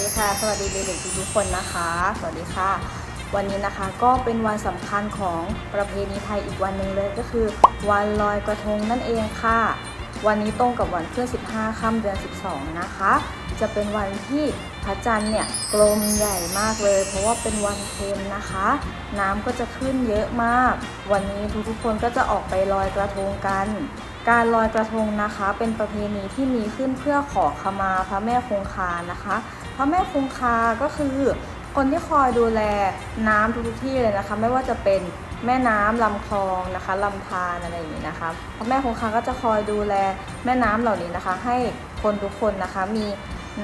ดีค่ะสวัสดีเด็กๆทุกคนนะคะ สวัสดีค่ะ วันนี้นะคะก็เป็นวันสำคัญของประเพณีไทยอีกวันหนึ่งเลยก็คือ วันลอยกระทงนั่นเองค่ะ วันนี้ตรงกับวันขึ้น 15 ค่ำเดือน 12 นะคะ จะเป็นวันที่พระจันทร์เนี่ยกลมใหญ่มากเลย เพราะว่าเป็นวันเพ็ญนะคะ น้ำก็จะขึ้นเยอะมาก วันนี้ทุกๆคนก็จะออกไปลอยกระทงกันการลอยกระทงนะคะ เป็นประเพณีที่มีขึ้นเพื่อขอขมาพระแม่คงคานะคะ พระแม่คงคาก็คือคนที่คอยดูแลน้ำทุกที่เลยนะคะ ไม่ว่าจะเป็นแม่น้ำลำคลองนะคะลำธารอะไรอย่างนี้นะคะพระแม่คงคาก็จะคอยดูแลแม่น้ำเหล่านี้นะคะ ให้คนทุกคนนะคะมี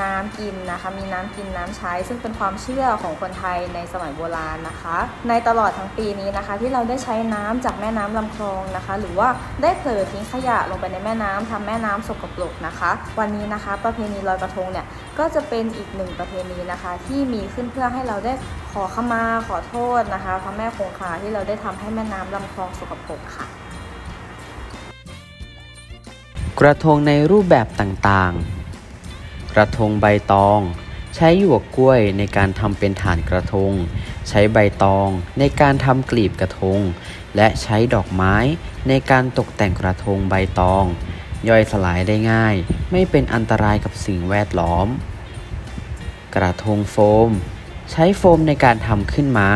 น้ำกินนะคะ มีน้ำกินน้ำใช้ ซึ่งเป็นความเชื่อของคนไทยในสมัยโบราณนะคะ ในตลอดทั้งปีนี้นะคะ ที่เราได้ใช้น้ำจากแม่น้ำลำคลองนะคะ หรือว่าได้เผลอทิ้งขยะลงไปในแม่น้ำทำแม่น้ำสกปรกนะคะ วันนี้นะคะ ประเพณีลอยกระทงเนี่ยก็จะเป็นอีกหนึ่งประเพณีนะคะ ที่มีขึ้นเพื่อให้เราได้ขอขมาขอโทษนะคะพระแม่คงคาที่เราได้ทำให้แม่น้ำลำคลองสกปรกค่ะ กระทงในรูปแบบต่างๆ กระทงใบตอง ใช้หยวกกล้วยในการทำเป็นฐานกระทง ใช้ใบตองในการทำกลีบกระทง และใช้ดอกไม้ในการตกแต่งกระทงใบตอง ย่อยสลายได้ง่าย ไม่เป็นอันตรายกับสิ่งแวดล้อม กระทงโฟม ใช้โฟมในการทำขึ้นมา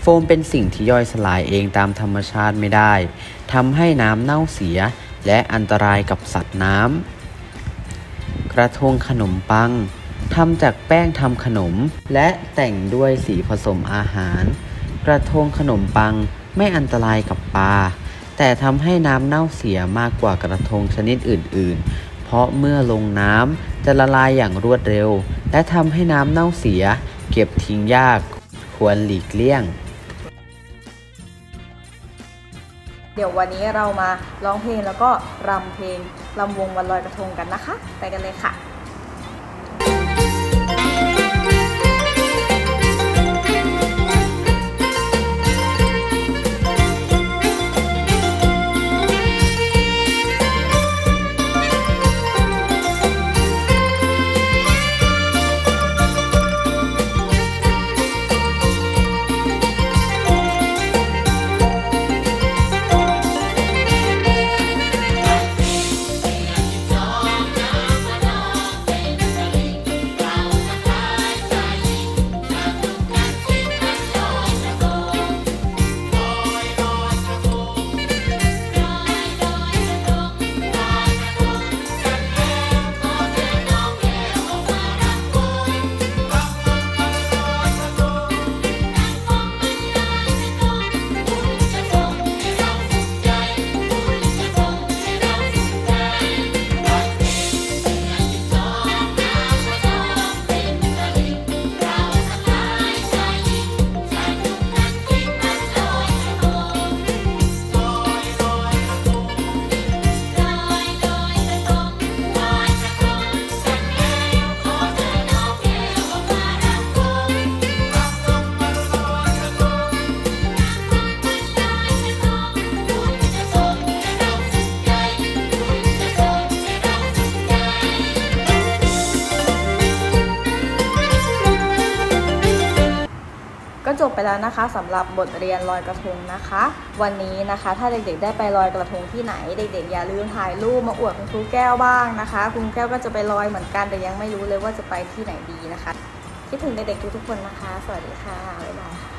โฟมเป็นสิ่งที่ย่อยสลายเองตามธรรมชาติไม่ได้ ทำให้น้ำเน่าเสียและอันตรายกับสัตว์น้ำ กระทงขนมปังทำจากแป้งทำขนม และแต่งด้วยสีผสมอาหาร กระทงขนมปังไม่อันตรายกับปลาแต่ทำให้น้ำเน่าเสียมากกว่ากระทงชนิดอื่น ๆ เพราะเมื่อลงน้ำจะละลายอย่างรวดเร็ว และทำให้น้ำเน่าเสีย เก็บทิ้งยาก ควรหลีกเลี่ยง เดี๋ยววันนี้เรามาร้องเพลงแล้วก็รำเพลงรำวงวันลอยกระทงกันนะคะ ไปกันเลยค่ะ จบไปแล้วนะคะสำหรับบทเรียนลอยกระทงนะคะ วันนี้นะคะถ้าเด็กๆได้ไปลอยกระทงที่ไหน เด็กๆอย่าลืมถ่ายรูปมาอวดคุณครูแก้วบ้างนะคะ คุณแก้วก็จะไปลอยเหมือนกันแต่ยังไม่รู้เลยว่าจะไปที่ไหนดีนะคะคิดถึงเด็กๆทุกๆคนนะคะ สวัสดีค่ะบ๊ายบายค่ะ